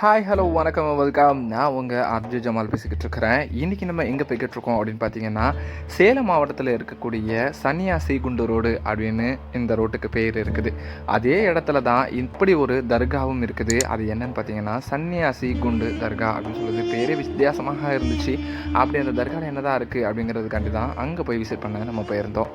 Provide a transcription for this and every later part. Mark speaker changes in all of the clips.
Speaker 1: Hi hello வணக்கம் welcome நான் உங்கள் அர்ஜு ஜமால் பேசிக்கிட்டு இருக்கிறேன் இன்றைக்கி நம்ம எங்கே போய்கிட்டு இருக்கோம் அப்படின்னு பார்த்தீங்கன்னா சேலம் மாவட்டத்தில் இருக்கக்கூடிய சன்னியாசி குண்டு ரோடு அப்படின்னு இந்த ரோட்டுக்கு பேர் இருக்குது. அதே இடத்துல தான் இப்படி ஒரு தர்காவும் இருக்குது. அது என்னன்னு பார்த்தீங்கன்னா சன்னியாசி குண்டு தர்கா அப்படின்னு சொல்லுது பேரே வித்தியாசமாக இருந்துச்சு. அப்படி அந்த தர்காவில் என்னதான் இருக்குது அப்படிங்கிறதுக்காண்டி தான் அங்கே போய் விசிட் பண்ண நம்ம போயிருந்தோம்.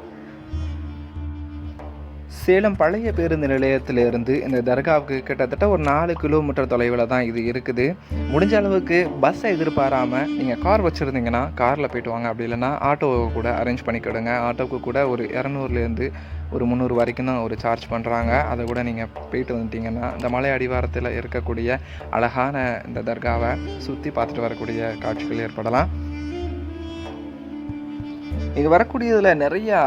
Speaker 1: சேலம் பழைய பேருந்து நிலையத்திலிருந்து இந்த தர்காவுக்கு கிட்டத்தட்ட ஒரு நாலு கிலோமீட்டர் தொலைவில் தான் இது இருக்குது. முடிஞ்ச அளவுக்கு பஸ்ஸை எதிர்பாராமல் நீங்கள் கார் வச்சுருந்தீங்கன்னா காரில் போயிட்டு வாங்க. அப்படி இல்லைன்னா ஆட்டோவை கூட அரேஞ்ச் பண்ணிக்கிடுங்க ஆட்டோவுக்கு கூட ஒரு இரநூறுலேருந்து ஒரு முந்நூறு வரைக்கும் தான் ஒரு சார்ஜ் பண்ணுறாங்க அதை கூட நீங்கள் போயிட்டு வந்துட்டிங்கன்னா இந்த மலை அடிவாரத்தில் இருக்கக்கூடிய அழகான இந்த தர்காவை சுற்றி பார்த்துட்டு வரக்கூடிய காட்சிகள் ஏற்படலாம். இங்கே வரக்கூடியதில் நிறையா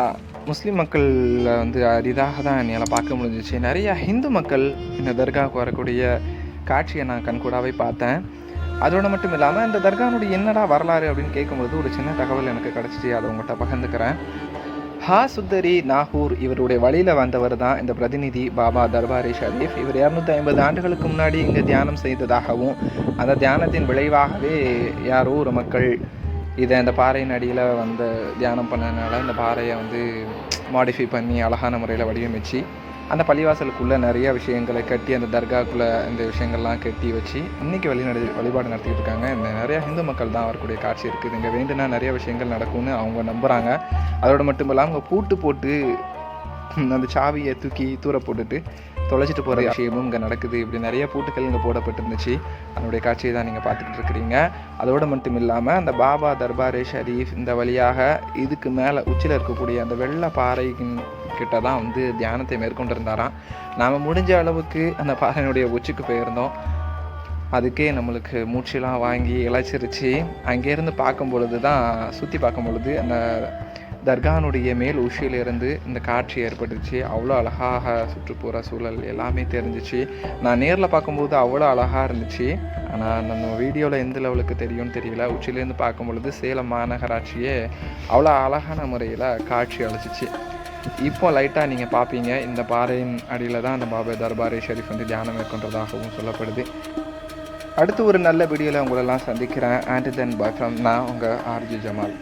Speaker 1: முஸ்லீம் மக்கள் வந்து அரிதாக தான் என்னால் பார்க்க முடிஞ்சிச்சு. நிறையா ஹிந்து மக்கள் இந்த தர்காவுக்கு வரக்கூடிய காட்சியை நான் கண்கூடாவே பார்த்தேன். அதோட மட்டும் இல்லாமல் இந்த தர்கானுடைய என்னடா வரலாறு அப்படின்னு கேட்கும்போது ஒரு சின்ன தகவல் எனக்கு கிடச்சிச்சு. அதை உங்கள்கிட்ட பகிர்ந்துக்கிறேன். ஹா சுத்தரி நாகூர் இவருடைய வழியில் வந்தவர் தான் இந்த பிரதிநிதி பாபா தர்பாரி ஷரீஃப் இவர் இரநூத்தி ஐம்பது ஆண்டுகளுக்கு முன்னாடி இங்கே தியானம் செய்ததாகவும் அந்த தியானத்தின் விளைவாகவே யாரோ ஒரு மக்கள் இதை இந்த பாறையின் அடியில் வந்து தியானம் பண்ணனால இந்த பாறையை வந்து மாடிஃபை பண்ணி அழகான முறையில் வடிவமைச்சு அந்த பள்ளிவாசலுக்குள்ளே நிறைய விஷயங்களை கட்டி அந்த தர்காக்குள்ளே இந்த விஷயங்கள்லாம் கட்டி வச்சு இன்றைக்கி வழி நட வழிபாடு நடத்திட்டு இருக்காங்க. இந்த நிறையா ஹிந்து மக்கள் தான் வரக்கூடிய காட்சி இருக்குது. இங்கே வேண்டுனா நிறைய விஷயங்கள் நடக்கும்னு அவங்க நம்புகிறாங்க அதோடு மட்டும் இல்லாமல் அவங்க பூட்டு போட்டு அந்த சாவியை தூக்கி தூர போட்டுட்டு தொலைச்சிட்டு போகிற விஷயமும் இங்கே நடக்குது. இப்படி நிறைய பூட்டுக்கள் இங்கே போடப்பட்டிருந்துச்சு. அதனுடைய காட்சியை தான் நீங்கள் பார்த்துக்கிட்டு இருக்கிறீங்க. அதோடு மட்டும் இல்லாமல் அந்த பாபா தர்பாரே ஷரீஃப் இந்த வழியாக இதுக்கு மேலே உச்சியில் இருக்கக்கூடிய அந்த வெள்ளை பாறை கிட்ட தான் வந்து தியானத்தை மேற்கொண்டிருந்தாராம். நாம் முடிஞ்ச அளவுக்கு அந்த பாறையினுடைய உச்சிக்கு போயிருந்தோம். அதுக்கே நம்மளுக்கு மூச்செல்லாம் வாங்கி இழைச்சிருச்சு. அங்கேருந்து பார்க்கும் பொழுது தான் சுற்றி பார்க்கும் பொழுது அந்த தர்கானுடைய மேல் உஷியிலிருந்து இந்த காட்சி ஏற்பட்டுச்சு. அவ்வளோ அழகாக சுற்றுப்புற சூழல் எல்லாமே தெரிஞ்சிச்சு. நான் நேரில் பார்க்கும்போது அவ்வளோ அழகாக இருந்துச்சு. ஆனால் நம்ம வீடியோவில் எந்த லெவலுக்கு தெரியும்னு தெரியல. உச்சிலேருந்து பார்க்கும் பொழுது சேலம் மாநகராட்சியே அவ்வளோ அழகான முறையில் காட்சி அழைச்சிச்சு இப்போ லைட்டாக நீங்கள் பார்ப்பீங்க. இந்த பாறையின் அடியில் தான் அந்த பாபா தர்பாரே ஷெரீஃப் வந்து தியானம் மேற்கொண்டதாகவும் சொல்லப்படுது. அடுத்து ஒரு நல்ல வீடியோவில் உங்களெல்லாம் சந்திக்கிறேன். ஆண்ட் தென் பாய் ஃப்ரம் நான் உங்கள் ஆர்ஜி ஜமால்.